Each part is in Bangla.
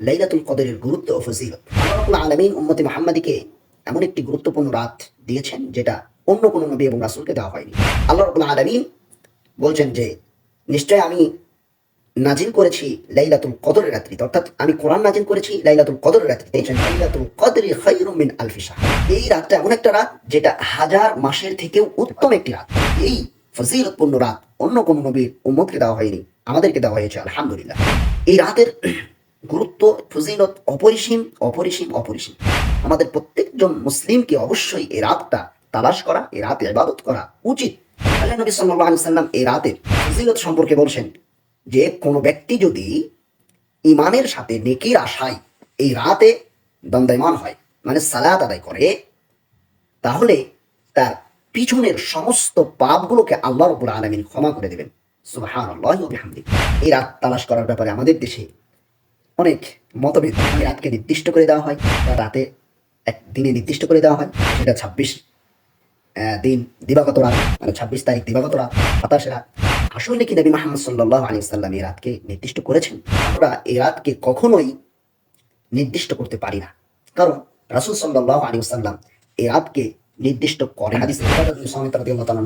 লাইলাতুল কদরের গুরুত্ব ও ফজিলত। আলমিন উম্মতি মোহাম্মদীকে এমন একটি গুরুত্বপূর্ণ রাত দিয়েছেন যেটা অন্য কোনো নবী এবং রাসূলকে দেওয়া হয়নি। আল্লাহ রবুল্লা আলমিন বলছেন যে নিশ্চয় আমি নাজিল করেছি লাইলাতুল কদরের রাত্রিতে অর্থাৎ আমি কোরআন নাজিল করেছি লাইলাতুল কদরের রাত্রিতে। বলছেন, লাইলাতুল কদরি খায়রুম মিন আলফি শাহর। এই রাতটা এমন একটা রাত যেটা হাজার মাসের থেকেও উত্তম একটি রাত। এই ফজিলতপূর্ণ রাত অন্য কোনো নবীর উম্মতকে দেওয়া হয়নি আমাদেরকে দেওয়া হয়েছে আলহামদুলিল্লাহ। এই রাতের গুরুত্ব, ফজিলত, অপরিসীম অপরিসীম অপরিসীম। আমাদের প্রত্যেকজন মুসলিমকে অবশ্যই এই রাতটা তালাশ করা এই রাতে ইবাদত করা উচিত। আল্লাহ নবী আলাইহি সাল্লাম এই রাতের ফজিলত সম্পর্কে বলছেন যে, কোনো ব্যক্তি যদি ইমানের সাথে নেকির আশায় এই রাতে দণ্ডায়মান হয় মানে সালাত আদায় করে, তাহলে তার পিছনের সমস্ত পাপগুলোকে আল্লাহ রবুল আলমিন ক্ষমা করে দেবেন। বিহামদিহি। এই রাত তালাশ করার ব্যাপারে আমাদের দেশে অনেক মতভেদ রাতকে নির্দিষ্ট করে দেওয়া হয় বা রাতে এক দিনে নির্দিষ্ট করে দেওয়া হয়। সেটা ছাব্বিশ দিন দিবাগত রাত মানে ছাব্বিশ তারিখ দিবাগত রাত সাতাশ রাত। আসলে কি নবী মাহমদ সাল্লাহ আলী সাল্লাম এই রাতকে নির্দিষ্ট করেছেন। আমরা এই রাতকে কখনোই নির্দিষ্ট করতে পারি না। কারণ রাসুল সাল্লাহ আলী সাল্লাম এই রাতকে নির্দিষ্ট করে হাদিস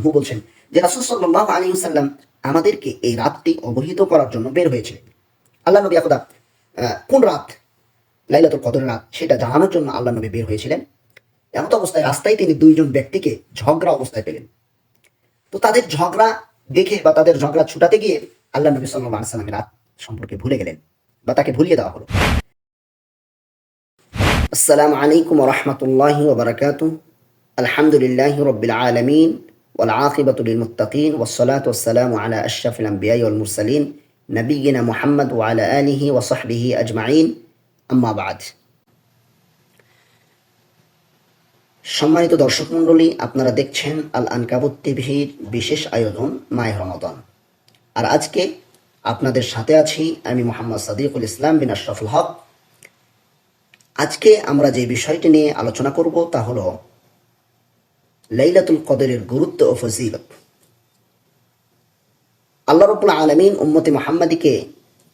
হু বলছেন যে রাসুল সাল্লাহ আলী সাল্লাম আমাদেরকে এই রাতটি অবহিত করার জন্য বের হয়েছে। আল্লাহ নবী আহ, কোন রাত লাইলাতুল কদর রাত সেটা জানানোর জন্য আল্লাহ নবী বের হয়েছিলেন এমত অবস্থায় রাস্তায় তিনি দুইজন ব্যক্তিকে ঝগড়া অবস্থায় পেলেন তো তাদের ঝগড়া দেখে বা তাদের ঝগড়া ছুটাতে গিয়ে আল্লাহ নবী সাল্লাহ সাল্লামের রাত সম্পর্কে ভুলে গেলেন বা তাকে ভুলিয়ে দেওয়া হলো আসসালামু আলাইকুম রহমতুল্লাহ ওবরাকাত আলহামদুলিল্লাহ রবিল আলমিন والعاقبة للمتقين والصلاة والسلام على أشرف الأنبياء والمرسلين নবীনা মোহাম্মদ ওয়ালা আলিহি ওয়াসাহবিহি আজমাইন আম্মাবাদ সম্মানিত দর্শক মন্ডলী আপনারা দেখছেন আল আনকাবুত টিভির বিশেষ আয়োজন মায় রমাদান। আর আজকে আপনাদের সাথে আছি আমি মোহাম্মদ সাদিকুল ইসলাম বিন আশরাফুল হক। আজকে আমরা যে বিষয়টি নিয়ে আলোচনা করব তা হল, লাইলাতুল কদরের গুরুত্ব ও ফজিলত। আল্লাহ রবুল্লা আলমিন উম্মতি মোহাম্মদীকে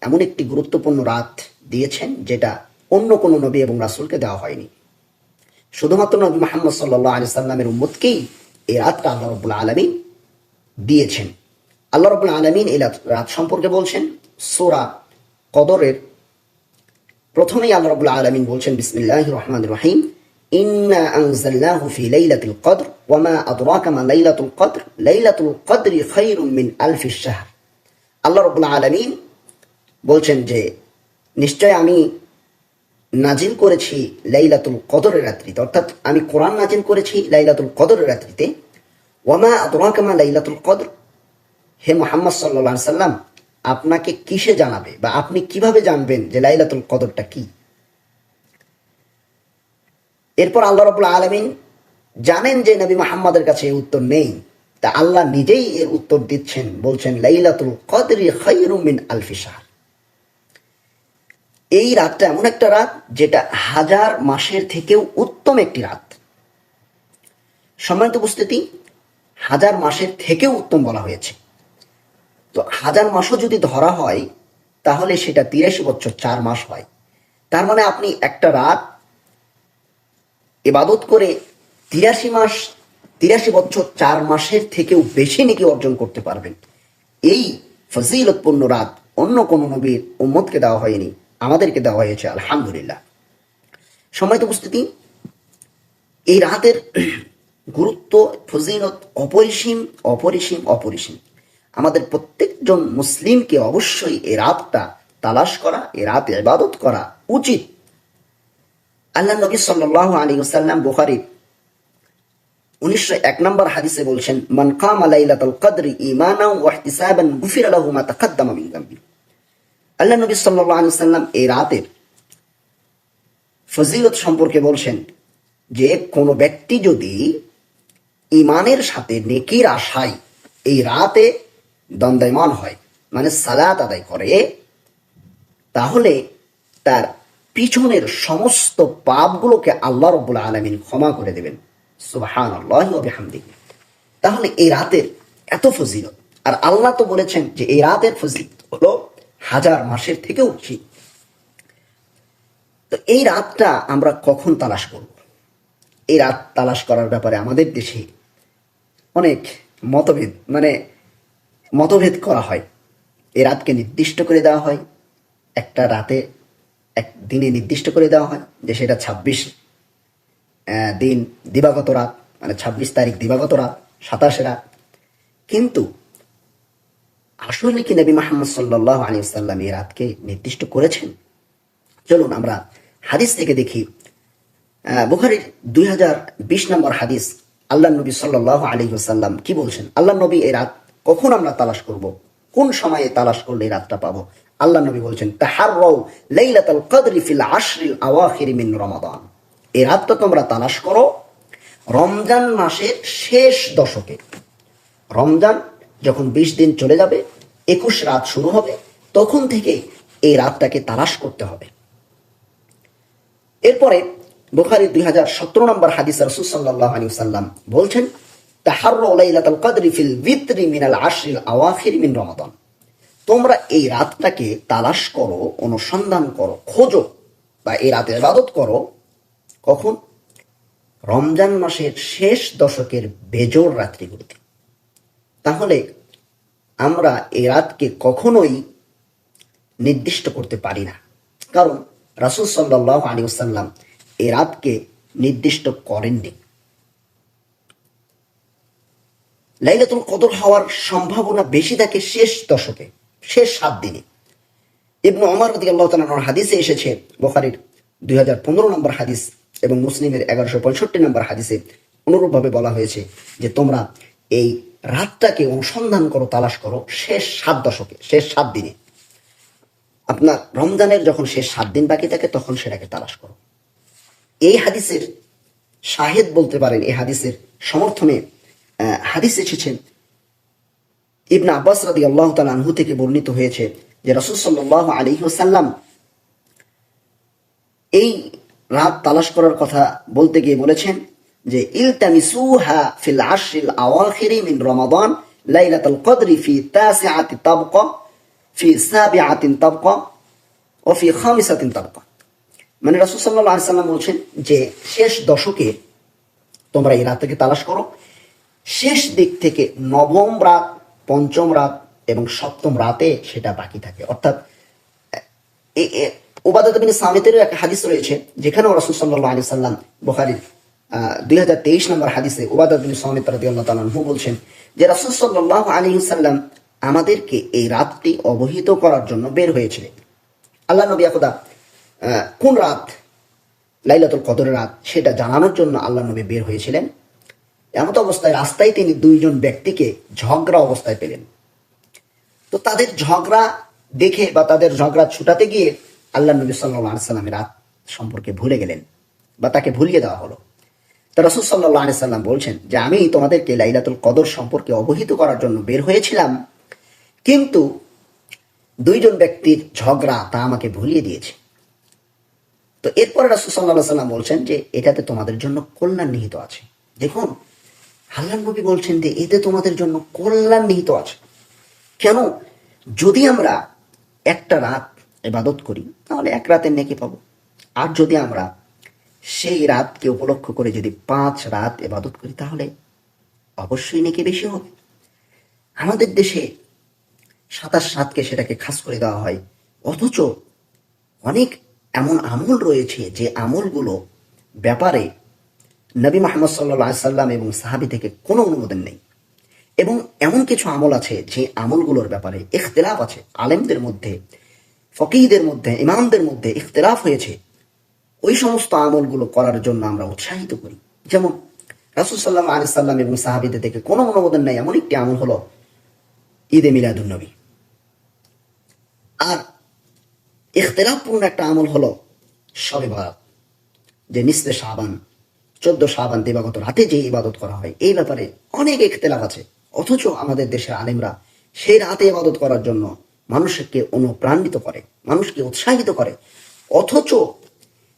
এমন একটি গুরুত্বপূর্ণ রাত দিয়েছেন, যেটা অন্য কোনো নবী এবং রাসূলকে দেওয়া হয়নি। শুধুমাত্র নবী মোহাম্মদ সাল্লাহ আলি সাল্লামের উম্মতকেই এই রাতটা আল্লাহ রবুল্লা আলমিন দিয়েছেন। আল্লাহ রবুল্লা আলমিন এই রাত- সম্পর্কে বলছেন, সোরা কদরের প্রথমেই আল্লাহ রবুল্লা আলমিন বলছেন বিসমিল্লাহ রহমান রহিম, ইন্না আনজালনাহু ফি লাইলাতুল কদর। ওয়া মা আদরাকা মা লাইলাতুল কদর লাইলাতুল কদরি খায়রুম মিন আলফি শাহর আল্লাহ রবুল্লা আলমিন বলছেন যে, নিশ্চয় আমি নাজিল করেছি লাইলাতুল কদরের রাত্রিতে, অর্থাৎ আমি কোরআন নাজিল করেছি লাইলাতুল কদরের রাত্রিতে। ওয়ামা আদরাকামা লাইলাতুল কদর? হে মোহাম্মদ সাল্লাহ সাল্লাম, আপনাকে কিসে জানাবে বা আপনি কীভাবে জানবেন যে লাইলাতুল কদরটা কি? এরপর আল্লাহ রবুল্লা আলমিন জানেন যে নবী মোহাম্মদের কাছে এই উত্তর নেই। তা আল্লাহ নিজেই এর উত্তর দিচ্ছেন, বলছেন, লাইলাতুল কদরি খায়রুম মিন আলফি শাহর। এই রাতটা এমন একটা রাত যেটা হাজার মাসের থেকেও উত্তম একটি রাত। সম্মানিত উপস্থিতি, হাজার মাসের থেকেও উত্তম বলা হয়েছে। তো হাজার মাসও যদি ধরা হয়, তাহলে সেটা তিরাশি বছর, চার মাস হয়। তার মানে আপনি একটা রাত এবাদত করে তিরাশি মাস, তিরাশি বছর, চার মাসের থেকেও বেশি নাকি অর্জন করতে পারবেন। এই ফজিলতপূর্ণ রাত অন্য কোন নবীর উম্মতকে দেওয়া হয়নি, আমাদেরকে দেওয়া হয়েছে, আলহামদুলিল্লাহ। সম্মানিত উপস্থিতি, এই রাতের গুরুত্ব, ফজিলত অপরিসীম অপরিসীম অপরিসীম। আমাদের প্রত্যেকজন মুসলিমকে অবশ্যই এই রাতটা তালাশ করা এই রাতে ইবাদত করা উচিত। আল্লাহ নবী সাল্লাহ আলী সাল্লাম বুখারি উনিশশো এক নম্বর বলছেন আল্লাহ ফজিলত সম্পর্কে বলছেন যে, কোনো ব্যক্তি যদি ইমানের সাথে নেকির আশায় এই রাতে দণ্ডায়মান হয় মানে সালাত আদায় করে, তাহলে তার পিছনের সমস্ত পাপগুলোকে আল্লাহ রব্বুল আলমিন ক্ষমা করে দেবেন। তাহলে এই রাতের এত ফজিলত। আর আল্লাহ তো বলেছেন যে এই রাতের ফজিলত হলো হাজার মাসের থেকেও বেশি। তো এই রাতটা আমরা কখন তালাশ করব? এই রাত তালাশ করার ব্যাপারে আমাদের দেশে অনেক মতভেদ মানে মতভেদ করা হয়। এই রাতকে নির্দিষ্ট করে দেওয়া হয়, একটা রাতে এক দিনে নির্দিষ্ট করে দেওয়া হয় যে সেটা ছাব্বিশ দিন দিবাগত রাত মানে ছাব্বিশ তারিখ দিবাগত রাত, সাতাশে রাত। কিন্তু আসলে কি নবী মাহমদ সাল্লাহ আলী সাল্লাম এই রাতকে নির্দিষ্ট করেছেন? চলুন আমরা হাদিস থেকে দেখি। বুখারীর দুই হাজার বিশ নম্বর হাদিস আল্লাহ নবী সাল্লাহ আলী সাল্লাম কি বলছেন? আল্লাহ নবী এই রাত কখন আমরা তালাশ করব? কোন সময়ে তালাশ করলে এই রাতটা পাবো? আল্লাহ নবী বলছেন তাহার লাইলাতুল কদরি ফিল আশরিল আওয়াখির মিন রমাদান। এই রাতটা তোমরা তালাশ করো রমজান মাসের শেষ দশকে। রমজান যখন বিশ দিন চলে যাবে, একুশ রাত শুরু হবে, তখন থেকে এই রাতটাকে তালাশ করতে হবে। এরপরে বুখারি দুই হাজার সতেরো নম্বর হাদিস রসুল সাল্লাহ আলী সাল্লাম বলছেন তোমরা এই রাতটাকে তালাশ করো, অনুসন্ধান করো, খোঁজো বা এই রাতে ইবাদত করো কখন? রমজান মাসের শেষ দশকের বেজোর রাত্রিগুলিতে। তাহলে আমরা এই রাতকে কখনোই নির্দিষ্ট করতে পারি না। কারণ রাসুল সাল্লাহ আলী সাল্লাম এই রাতকে নির্দিষ্ট করেননি। লাইলাতুল কদর হওয়ার সম্ভাবনা বেশি থাকে শেষ দশকে, শেষ সাত দিনে। ইবনু অমর হাদিসে এসেছে, বোখারির দুই হাজার পনেরো নম্বর হাদিস। এবং মুসলিমের এগারোশো পঁয়ষট্টি নম্বর হাদিসে অনুরূপভাবে বলা হয়েছে যে তোমরা এই রাতটাকে অনুসন্ধান করো, তালাশ করো শেষ সাত দশকে, শেষ সাত দিনে। আপনার রমজানের যখন শেষ সাত দিন বাকি থাকে, তখন সেটাকে তালাশ করো। এই হাদিসের শাহেদ বলতে পারেন, এই হাদিসের সমর্থনে হাদিস এসেছেন ইবনা আব্বাস রাদি আল্লাহ আনহু থেকে বর্ণিত হয়েছে যে রসুল সাল্লাহ আলী সাল্লাম এই রাত তালাশ করার কথা বলতে গিয়ে বলেছেন যে, ইলতামিসুহা ফিল আশরিল আওয়াখিরি মিন রমাদান, লাইলাতুল কদরি ফি তাসিআতি তাবকা, ফি সাবিআতিন তাবকা, ও ফি খামিসাতিন তাবকা। মানে রাসূল সাল্লাল্লাহু আলাইহি সাল্লাম বলছেন যে, শেষ দশকে তোমরা এই রাতটাকে তালাশ করো। শেষ দিক থেকে নবম রাত, পঞ্চম রাত এবং সপ্তম রাতে সেটা বাকি থাকে। অর্থাৎ ওবাদত বিন সামিতেরও একটা হাদিস রয়েছে যেখানেও রাসুল সাল্লাহ আলি সাল্লাম বোখারির দুই হাজার তেইশ নম্বর হাদিসে ওবাদত বিন সামিত রাদি আল্লাহ বলছেন যে রাসুল সাল্লাহ আলী সাল্লাম আমাদেরকে এই রাতটি অবহিত করার জন্য বের হয়েছিলেন আল্লাহ নবী আহ, কোন রাত? লাইলাতুল কদরের রাত সেটা জানানোর জন্য আল্লাহ নবী বের হয়েছিলেন। এমত অবস্থায় রাস্তায় তিনি দুইজন ব্যক্তিকে ঝগড়া অবস্থায় পেলেন। তো তাদের ঝগড়া দেখে বা তাদের ঝগড়া ছুটাতে গিয়ে আল্লাহ নবী সাল্লাহ রাত সম্পর্কে ভুলে গেলেন বা তাকে ভুলিয়ে দেওয়া হলো। তো রসুল সাল্লাহ সাল্লাম বলছেন যে, আমি তোমাদেরকে লাইলাতুল কদর সম্পর্কে অবহিত করার জন্য বের হয়েছিলাম, কিন্তু দুইজন ব্যক্তির ঝগড়া তা আমাকে ভুলিয়ে দিয়েছে। তো এরপরে রাসুল সাল্লাহ সাল্লাম বলছেন যে, এটাতে তোমাদের জন্য কল্যাণ নিহিত আছে। দেখুন, আল্লাহ নবী বলছেন যে, এতে তোমাদের জন্য কল্যাণ নিহিত আছে। কেন? যদি আমরা একটা রাত এবাদত করি তাহলে এক রাতের নেকি পাবো। আর যদি আমরা সেই রাতকে উপলক্ষ করে যদি পাঁচ রাত এবাদত করি, তাহলে অবশ্যই নেকি বেশি হবে। আমাদের দেশে সাতাশ রাতকে সেটাকে খাস করে দেওয়া হয়। অথচ অনেক এমন আমল রয়েছে যে আমলগুলো ব্যাপারে নবী মাহমদ সাল্লাহ সাল্লাম এবং সাহাবি থেকে কোনো অনুমোদন নেই। এবং এমন কিছু আমল আছে যে আমলগুলোর ব্যাপারে ইখতলাফ আছে। আলেমদের মধ্যে ফকিহদের মধ্যে, ইমামদের মধ্যে ইখতলাফ হয়েছে। ওই সমস্ত আমলগুলো করার জন্য আমরা উৎসাহিত করি। যেমন রাসুল সাল্লাম আলি সাল্লাম এবং সাহাবিদের থেকে কোনো অনুমোদন নেই, এমন একটি আমল হলো ঈদে মিলাদুন্নবী আর ইখতলাফপূর্ণ একটা আমল হলো সবে বরাত, যে নিসবে সাবান চোদ্দ সাবান দেবাগত রাতে যে ইবাদত করা হয়, এই ব্যাপারে অনেক ইখতলাফ আছে। অথচ আমাদের দেশের আলেমরা সেই রাতে ইবাদত করার জন্য মানুষকে অনুপ্রাণিত করে, মানুষকে উৎসাহিত করে। অথচ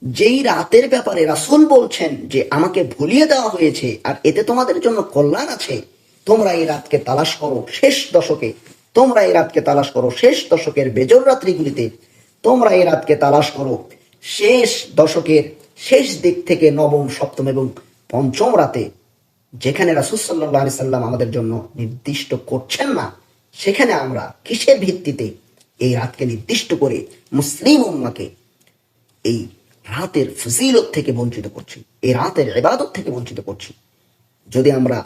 যেই রাতের ব্যাপারে রাসূল বলছেন যে, আমাকে ভুলিয়ে দেওয়া হয়েছে আর এতে তোমাদের জন্য কল্যাণ আছে, তোমরা এই রাতকে তালাশ করো শেষ দশকে, তোমরা এই রাতকে তালাশ করো শেষ দশকের বেজর রাত্রিগুলিতে, তোমরা এই রাতকে তালাশ করো শেষ দশকের শেষ দিক থেকে নবম, সপ্তম এবং পঞ্চম রাতে, যেখানে রাসুল সাল্লাহ সাল্লাম আমাদের জন্য নির্দিষ্ট করছেন না। সেখানে আমরা কিসের ভিত্তিতে এই রাতকে নির্দিষ্ট করে মুসলিম উম্মাকে এই রাতের ফজিলত থেকে বঞ্চিত করছি, এই রাতের ইবাদত থেকে বঞ্চিত করছি। যদি আমরা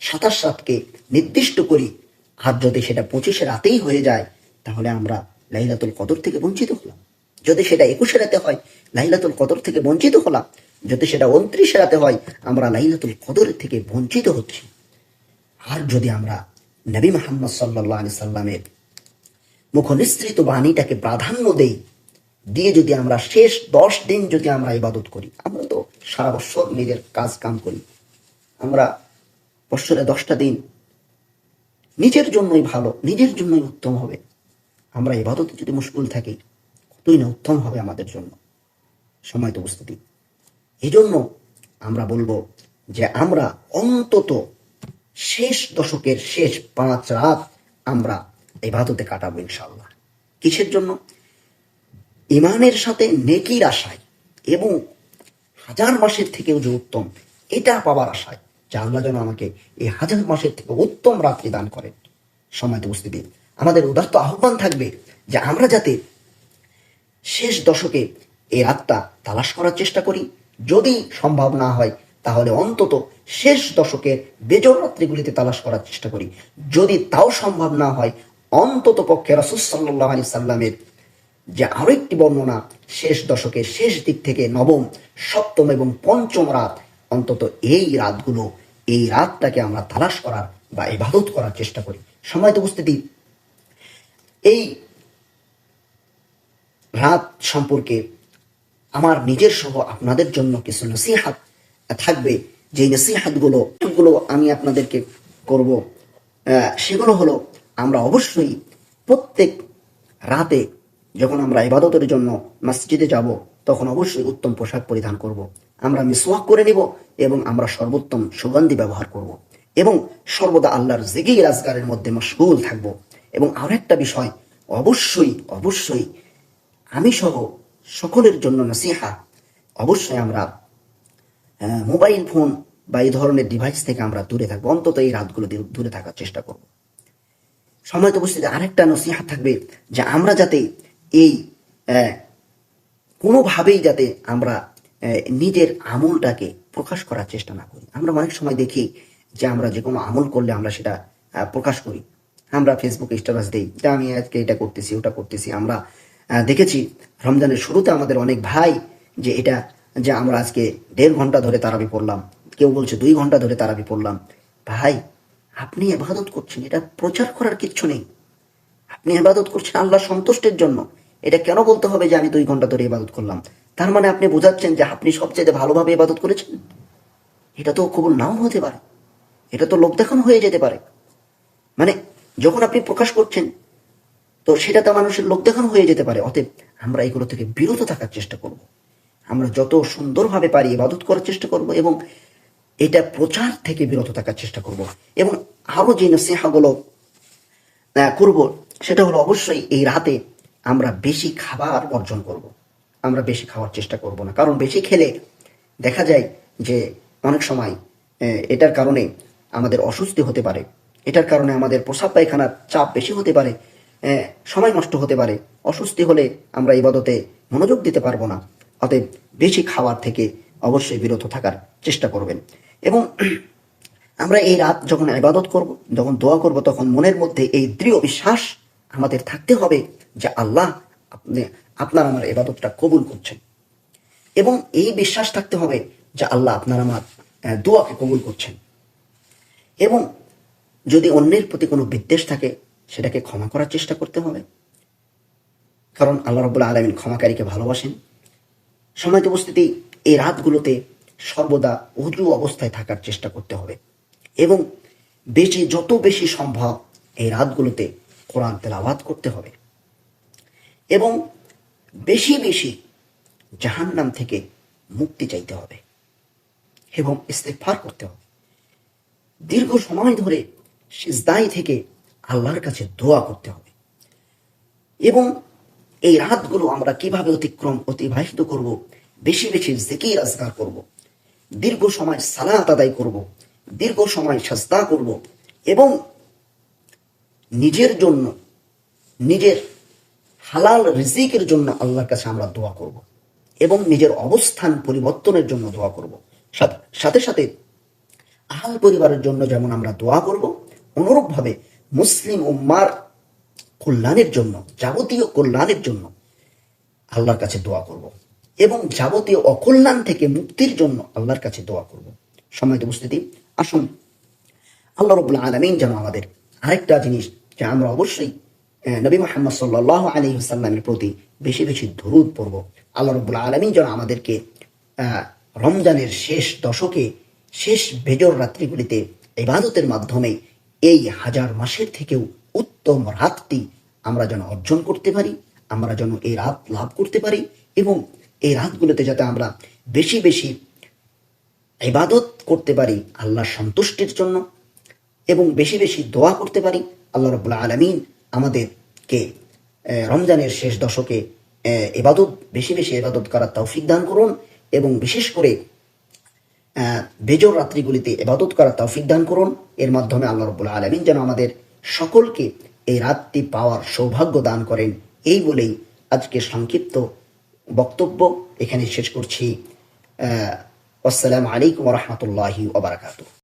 সাতাশ রাতকে নির্দিষ্ট করি, আর যদি সেটা পঁচিশে রাতেই হয়ে যায়, তাহলে আমরা লাইলাতুল কদর থেকে বঞ্চিত হলাম। যদি সেটা একুশে রাতে হয়, লাইলাতুল কদর থেকে বঞ্চিত হলাম। যদি সেটা উনত্রিশে রাতে হয়, আমরা লাইলাতুল কদর থেকে বঞ্চিত হচ্ছি। আর যদি আমরা নবী মোহাম্মদ সাল্লাহ আলি সাল্লামের মুখনিসৃত বাণীটাকে প্রাধান্য দেই, দিয়ে যদি আমরা শেষ দশ দিন যদি আমরা ইবাদত করি, আমরা তো সারা বছর নিজের কাজ কাম করি। আমরা বছরে দশটা দিন নিজের জন্যই ভালো, নিজের জন্যই উত্তম হবে। আমরা ইবাদতে যদি মুশকুল থাকি, কতই না উত্তম হবে আমাদের জন্য। সময় তো উপস্থিতি। এই জন্য আমরা বলব যে আমরা অন্তত শেষ দশকের শেষ পাঁচ রাত আমরা ইবাদতে কাটাবো ইনশাল্লাহ কিসের জন্য? ইমানের সাথে নেকির আশায় এবং হাজার মাসের থেকেও যে উত্তম, এটা পাবার আশায় যে আল্লাহ যেন আমাকে এই হাজার মাসের থেকে উত্তম রাত্রি দান করেন। সময় উপস্থিতি, আমাদের উদাত্ত আহ্বান থাকবে যে আমরা যাতে শেষ দশকে এই রাতটা তালাশ করার চেষ্টা করি। যদি সম্ভব না হয় তাহলে অন্তত শেষ দশকের বেজর রাত্রিগুলিতে তালাশ করার চেষ্টা করি। যদি তাও সম্ভব না হয়, অন্তত পক্ষে রসুসাল্লাহ আলি সাল্লামের যে আরও একটি বর্ণনা, শেষ দশকের শেষ দিক থেকে নবম, সপ্তম এবং পঞ্চম রাত, অন্তত এই রাতগুলো, এই রাতটাকে আমরা তালাশ করার বা ইবাদত করার চেষ্টা করি। সময় তো উপস্থিতি, এই রাত সম্পর্কে আমার নিজের সহ আপনাদের জন্য কিছু নসিহাত থাকবে যে নসিহাতগুলো গুলো আমি আপনাদেরকে করব সেগুলো হলো, আমরা অবশ্যই প্রত্যেক রাতে যখন আমরা ইবাদতের জন্য মসজিদে যাব, তখন অবশ্যই উত্তম পোশাক পরিধান করব। আমরা মিসওয়াক করে নিব এবং আমরা সর্বোত্তম সুগন্ধি ব্যবহার করব। এবং সর্বদা আল্লাহর জিগি রাজগারের মধ্যে মশগুল থাকব এবং আরও একটা বিষয়, অবশ্যই অবশ্যই আমি সহ সকলের জন্য নসিহা, অবশ্যই আমরা মোবাইল ফোন বা এই ধরনের ডিভাইস থেকে আমরা দূরে থাকব, অন্তত এই রাতগুলো দূরে থাকার চেষ্টা করব। সময় তো উপস্থিতি আরেকটা নসিহা থাকবে যে আমরা যাতে এই কোনোভাবেই যাতে আমরা নিজের আমলটাকে প্রকাশ করার চেষ্টা না করি। আমরা অনেক সময় দেখি যে আমরা যে কোনো আমল করলে আমরা সেটা প্রকাশ করি। আমরা ফেসবুকে স্ট্যাটাস দিই যে আমি আজকে এটা করতেছি, ওটা করতেছি। আমরা দেখেছি, রমজানের শুরুতে আমাদের অনেক ভাই যে এটা যে আমরা আজকে দেড় ঘণ্টা ধরে তারাবি পড়লাম। কেউ বলছে দুই ঘণ্টা ধরে তারাবি পড়লাম। ভাই, আপনি এবাদত করছেন, এটা প্রচার করার কিচ্ছু নেই। আপনি ইবাদত করছেন আল্লাহ সন্তুষ্টের জন্য। এটা কেন বলতে হবে যে আমি দুই ঘণ্টা ধরে ইবাদত করলাম? তার মানে আপনি বোঝাচ্ছেন যে আপনি সবচেয়ে ভালোভাবে ইবাদত করেছেন? এটা তো কবুল নাও হতে পারে। এটা তো লোক দেখানো হয়ে যেতে পারে। মানে যখন আপনি প্রকাশ করছেন, তো সেটা তো মানুষের লোক দেখানো হয়ে যেতে পারে। অতএব আমরা এগুলো থেকে বিরত থাকার চেষ্টা করব। আমরা যত সুন্দরভাবে পারি ইবাদত করার চেষ্টা করব এবং এটা প্রচার থেকে বিরত থাকার চেষ্টা করব। এবং আরও যে নসিহাগুলো করব, সেটা হলো অবশ্যই এই রাতে আমরা বেশি খাবার বর্জন করব। আমরা বেশি খাওয়ার চেষ্টা করব না। কারণ বেশি খেলে দেখা যায় যে অনেক সময় এটার কারণে আমাদের অস্বস্তি হতে পারে। এটার কারণে আমাদের প্রসাব পায়খানার চাপ বেশি হতে পারে। সময় নষ্ট হতে পারে। অস্বস্তি হলে আমরা ইবাদতে মনোযোগ দিতে পারব না। অতএব বেশি খাওয়ার থেকে অবশ্যই বিরত থাকার চেষ্টা করবেন। এবং আমরা এই রাত যখন ইবাদত করব, যখন দোয়া করব, তখন মনের মধ্যে এই দৃঢ় বিশ্বাস আমাদের থাকতে হবে যে আল্লাহ আপনি, আপনার আমার ইবাদতটা কবুল করছেন। এবং এই বিশ্বাস থাকতে হবে যে আল্লাহ আপনার আমার দোয়াকে কবুল করছেন। এবং যদি অন্যের প্রতি কোনো বিদ্বেষ থাকে, সেটাকে ক্ষমা করার চেষ্টা করতে হবে। কারণ আল্লাহ রবুল্লা আলমিন ক্ষমাকারীকে ভালোবাসেন। সময়ত উপস্থিতি এই রাতগুলোতে সর্বদা উজু অবস্থায় থাকার চেষ্টা করতে হবে। এবং বেশি, যত বেশি সম্ভব এই রাতগুলোতে কোরআন তেলাওয়াত করতে হবে। এবং বেশি বেশি জাহান্নাম থেকে মুক্তি চাইতে হবে এবং ইস্তেফার করতে হবে। দীর্ঘ সময় ধরে সিজদাই থেকে আল্লাহর কাছে দোয়া করতে হবে। এবং এই রাতগুলো আমরা কীভাবে অতিক্রম, অতিবাহিত করব? বেশি বেশি জিকির আজগার করব। দীর্ঘ সময় সালাত আদায় করব। দীর্ঘ সময় সাজদা করব। এবং নিজের জন্য, নিজের হালাল রিজিকের জন্য আল্লাহর কাছে আমরা দোয়া করব। এবং নিজের অবস্থান পরিবর্তনের জন্য দোয়া করব। সাথে- সাথে সাথে আহাল পরিবারের জন্য যেমন আমরা দোয়া করব, অনুরূপভাবে মুসলিম উম্মার কল্যাণের জন্য, যাবতীয় কল্যাণের জন্য আল্লাহর কাছে দোয়া করব। এবং যাবতীয় অকল্যাণ থেকে মুক্তির জন্য আল্লাহর কাছে দোয়া করব। সময় উপস্থিতি, আসুন। আল্লাহ রবুল্লা আলমিন যেন আমাদের আরেকটা জিনিস, যে আমরা অবশ্যই নবী মোহাম্মদ সাল্লাহ আলী সাল্লামের প্রতি বেশি বেশি ধরুদ পড়ব। আল্লাহ রবুল্লা আলমিন যেন আমাদেরকে রমজানের শেষ দশকে, শেষ বেজর রাত্রিগুলিতে ইবাদতের মাধ্যমে এই হাজার মাসের থেকেও উত্তম রাতটি আমরা যেন অর্জন করতে পারি, আমরা যেন এই রাত লাভ করতে পারি এবং এই রাতগুলোতে যাতে আমরা বেশি বেশি ইবাদত করতে পারি আল্লাহর সন্তুষ্টির জন্য এবং বেশি বেশি দোয়া করতে পারি, আল্লাহ রবুল্লা আলমিন আমাদেরকে রমজানের শেষ দশকে এবাদত বেশি বেশি এবাদত করার তৌফিক দান করুন এবং বিশেষ করে বেজর রাত্রিগুলিতে এবাদত করার তৌফিক দান করুন। এর মাধ্যমে আল্লাহ রবুল্লা আলমিন যেন আমাদের সকলকে এই রাতটি পাওয়ার সৌভাগ্য দান করেন। এই বলেই আজকে সংক্ষিপ্ত বক্তব্য এখানে শেষ করছি। আসসালামু আলাইকুম রহমতুল্লাহি ওবরাকাতু